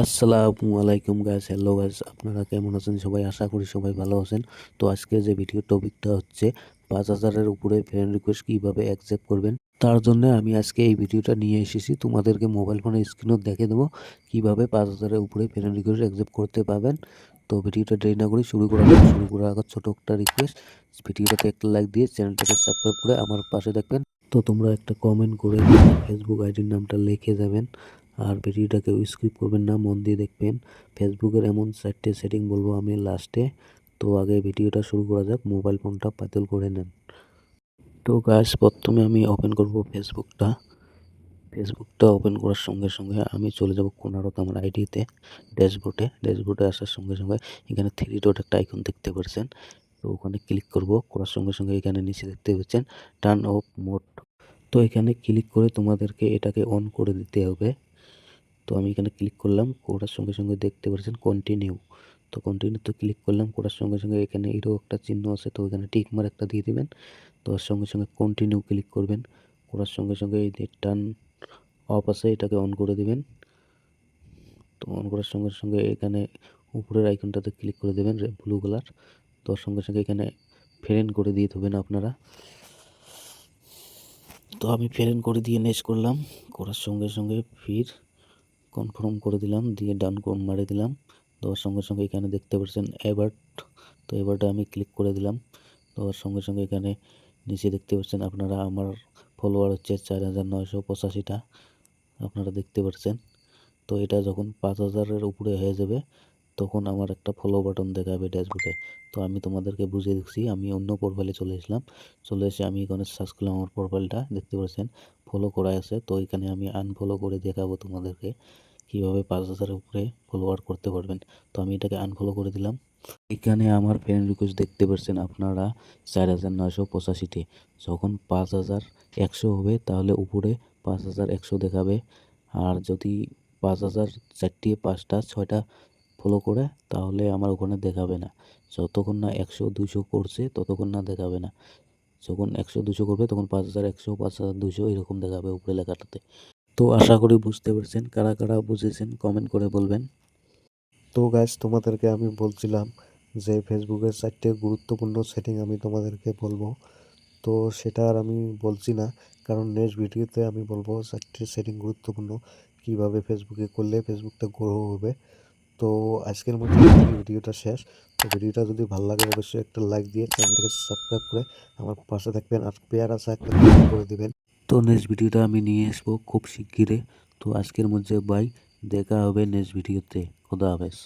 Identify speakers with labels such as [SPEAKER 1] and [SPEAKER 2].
[SPEAKER 1] আসসালামু আলাইকুম guys hello guys আপনারা কেমন আছেন? সবাই আশা করি সবাই ভালো আছেন। তো আজকে যে ভিডিও টপিকটা হচ্ছে, পাঁচ হাজারের উপরে ফ্রেন্ড রিকোয়েস্ট কীভাবে অ্যাকসেপ্ট করবেন, তার জন্য আমি আজকে এই ভিডিওটা নিয়ে এসেছি। তোমাদেরকে মোবাইল ফোনের স্ক্রিনও দেখে দেবো, কীভাবে পাঁচ হাজারের উপরে ফ্রেন্ড রিকোয়েস্ট অ্যাকসেপ্ট করতে পারবেন। তো ভিডিওটা দেরি না করে শুরু করা। শুরু করার আগে ছোটো একটা রিকোয়েস্ট ভিডিওটাতে একটা লাইক দিয়ে চ্যানেলটাকে সাবস্ক্রাইব করে আমার পাশে থাকবেন। তো তোমরা একটা কমেন্ট করে ফেসবুক আইডির নামটা লিখে যাবেন। আর ভিডিওটাকে স্কিপ করবেন না, মন দিয়ে দেখবেন। ফেসবুকের এমন চারটে সেটিং বলব আমি লাস্টে তো আগে ভিডিওটা শুরু করা যাক মোবাইল ফোনটা পাতল করে নেন। তো গাছ প্রথমে আমি ওপেন করব ফেসবুকটা ফেসবুকটা ওপেন করার সঙ্গে সঙ্গে আমি চলে যাব কোনারত আমার আইডিতে ড্যাশবোর্ডে। ড্যাশবোর্ডে আসার সঙ্গে সঙ্গে এখানে থ্রি ডট একটা আইকন দেখতে পাচ্ছেন তো ওখানে ক্লিক করব, করার সঙ্গে সঙ্গে এখানে নিচে দেখতে পাচ্ছেন টার্ন অফ মোড তো এখানে ক্লিক করে তোমাদেরকে এটাকে অন করে দিতে হবে। তো আমি এখানে ক্লিক করলাম করার সঙ্গে সঙ্গে দেখতে পাচ্ছেন কন্টিনিউ তো কন্টিনিউ তো ক্লিক করলাম করার সঙ্গে সঙ্গে এখানে এরও একটা চিহ্ন আছে, তো এখানে টিক মার একটা দিয়ে দিবেন। তো সঙ্গে সঙ্গে কন্টিনিউ ক্লিক করবেন। করার সঙ্গে সঙ্গে এই যে টার্ন অফ আছে, এটাকে অন করে দেবেন। তো অন করার সঙ্গে সঙ্গে এখানে উপরের আইকনটাতে ক্লিক করে দেবেন ব্লু কালার তো সঙ্গে সঙ্গে এখানে ফ্রেন্ড করে দিয়ে দেবেন আপনারা। তো আমি ফ্রেন্ড করে দিয়ে নেক্সট করলাম। করার সঙ্গে সঙ্গে ফির কনফার্ম করে দিলাম, দিয়ে ডান কোন মারে দিলাম। দেওয়ার সঙ্গে সঙ্গে এখানে দেখতে পাচ্ছেন এবার্ট তো এবারটা আমি ক্লিক করে দিলাম। দেওয়ার সঙ্গে সঙ্গে এখানে নিচে দেখতে পাচ্ছেন আপনারা আমার ফলোয়ার হচ্ছে চার হাজার নয়শো পঁচাশিটা। আপনারা দেখতে পাচ্ছেন। তো এটা যখন পাঁচ হাজারের উপরে হয়ে যাবে তখন আমার একটা ফলো বাটন দেখাবে ড্যাশবোর্ডে তো আমি তোমাদেরকে বুঝিয়ে দিচ্ছি, আমি অন্য প্রোফাইলে চলে এসলাম। চলে এসে আমি এখানে সার্চ করলাম আমার প্রোফাইলটা দেখতে পাচ্ছেন? ফলো করা আছে। তো এখানে আমি আনফলো করে দেখাবো তোমাদেরকে কীভাবে পাঁচ হাজারের উপরে ফলোয়ার করতে পারবেন। তো আমি এটাকে আনফলো করে দিলাম। এখানে আমার ফ্রেন্ড রিকোয়েস্ট দেখতে পাচ্ছেন আপনারা চার হাজার নয়শো পঁচাশিটি যখন পাঁচ হাজার একশো হবে, তাহলে উপরে পাঁচ হাজার একশো দেখাবে। আর যদি পাঁচ হাজার চারটি, পাঁচটা, ছয়টা ফলো করে, তাহলে আমার ওখানে দেখাবে না। যতক্ষণ না একশো দুশো করছে, ততক্ষণ না দেখাবে না। যখন একশো দুশো করবে, তখন পাঁচ হাজার একশো, পাঁচ হাজার দুশো এরকম দেখাবে উপরে লেখাটাতে। তো আশা করি বুঝতে পেরেছেন। কারা কারা বুঝেছেন কমেন্ট করে বলবেন।
[SPEAKER 2] তো গাইজ তোমাদেরকে আমি বলছিলাম যে ফেসবুকের চারটে গুরুত্বপূর্ণ সেটিং আমি তোমাদেরকে বলব। তো সেটা আর আমি বলছি না, কারণ নেক্সট ভিডিওতে আমি বলব চারটে সেটিং গুরুত্বপূর্ণ। কীভাবে ফেসবুকে করলে ফেসবুকটা গ্রো হবে। তো আজকের মধ্যে ভিডিওটা শেষ। তো ভিডিওটা যদি ভালো লাগে, অবশ্যই একটা লাইক দিয়ে চ্যানেলটাকে সাবস্ক্রাইব করে আমার পাশে থাকবেন আর পেয়ার একটা করে দেবেন।
[SPEAKER 1] তো নেক্সট ভিডিওটা আমি নিয়ে আসব খুব শিগগিরে তো আজকের মধ্যে বাই দেখা হবে নেক্সট ভিডিওতে। খোদা হাফেজ।